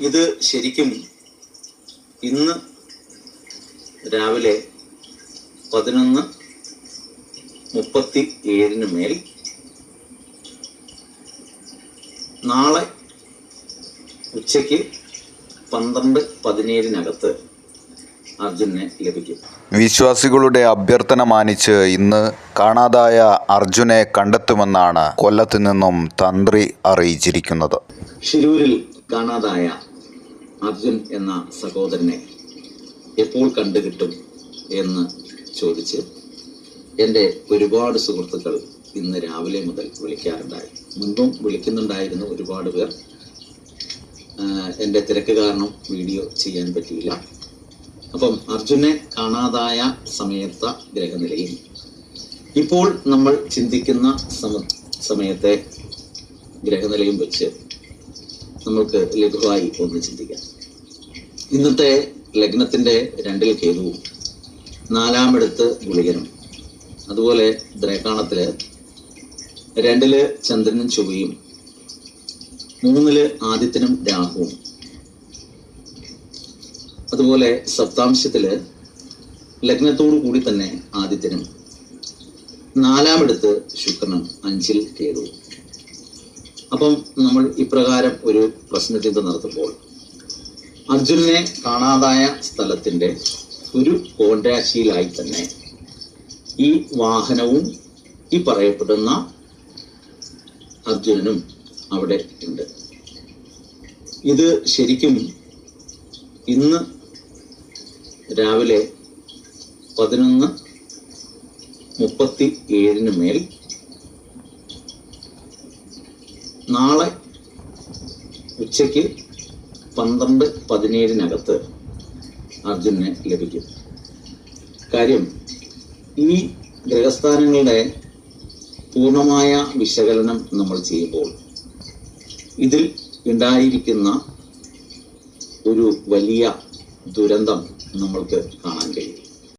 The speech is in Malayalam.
ഇത് ശരിക്കും ഇന്ന് രാവിലെ പതിനൊന്ന് മുപ്പത്തി ഏഴിന് മേൽ നാളെ ഉച്ചയ്ക്ക് പന്ത്രണ്ട് പതിനേഴിനകത്ത് അർജുനെ ലഭിക്കും. വിശ്വാസികളുടെ അഭ്യർത്ഥന മാനിച്ച് ഇന്ന് കാണാതായ അർജുനെ കണ്ടെത്തുമെന്നാണ് കൊല്ലത്തു നിന്നും തന്ത്രി അറിയിച്ചിരിക്കുന്നത്. ഷിരൂരിൽ കാണാതായ അർജുൻ എന്ന സഹോദരനെ എപ്പോൾ കണ്ടുകിട്ടും എന്ന് ചോദിച്ച് എന്റെ ഒരുപാട് സുഹൃത്തുക്കൾ ഇന്ന് രാവിലെ മുതൽ വിളിക്കാറുണ്ടായി. മുൻപും വിളിക്കുന്നുണ്ടായിരുന്നു ഒരുപാട് പേർ. എന്റെ തിരക്ക് കാരണം വീഡിയോ ചെയ്യാൻ പറ്റിയില്ല. അപ്പം അർജുനെ കാണാതായ സമയത്ത ഗ്രഹനിലയും ഇപ്പോൾ നമ്മൾ ചിന്തിക്കുന്ന സമ സമയത്തെ ഗ്രഹനിലയും വെച്ച് നമ്മൾക്ക് ലഘുവായി ഒന്ന് ചിന്തിക്കാം. ഇന്നത്തെ ലഗ്നത്തിന്റെ രണ്ടിൽ കേതുവും നാലാമിടത്ത് ഗുളികനും. അതുപോലെ ദ്രേക്കാണത്തിൽ രണ്ടിൽ ചന്ദ്രനും ചൊവ്വയും മൂന്നിൽ ആദിത്യനും രാഹുവും. അതുപോലെ സപ്താംശത്തിൽ ലഗ്നത്തോടു കൂടി തന്നെ ആദിത്യനും. നാലാമിടത്ത് ശുക്രനും അഞ്ചിൽ കേതുവും അപ്പം നമ്മൾ ഇപ്രകാരം ഒരു പ്രശ്നചിന്ത നടത്തുമ്പോൾ അർജുനനെ കാണാതായ സ്ഥലത്തിന്റെ ഒരു കോൺരാശിയിലായി തന്നെ ഈ വാഹനവും ഈ പറയപ്പെടുന്ന അർജുനനും അവിടെ ഉണ്ട്. ഇത് ശരിക്കും ഇന്ന് രാവിലെ പതിനൊന്ന് മുപ്പത്തി ഏഴിന് മേൽ നാളെ ഉച്ചയ്ക്ക് പന്ത്രണ്ട് പതിനേഴിനകത്ത് അർജുനന് ലഭിക്കും. കാര്യം ഈ ഗ്രഹസ്ഥാനങ്ങളുടെ പൂർണമായ വിശകലനം നമ്മൾ ചെയ്യുമ്പോൾ ഇതിൽ ഉണ്ടായിരിക്കുന്ന ഒരു വലിയ ദുരന്തം നമ്മൾക്ക് കാണാൻ കഴിയും.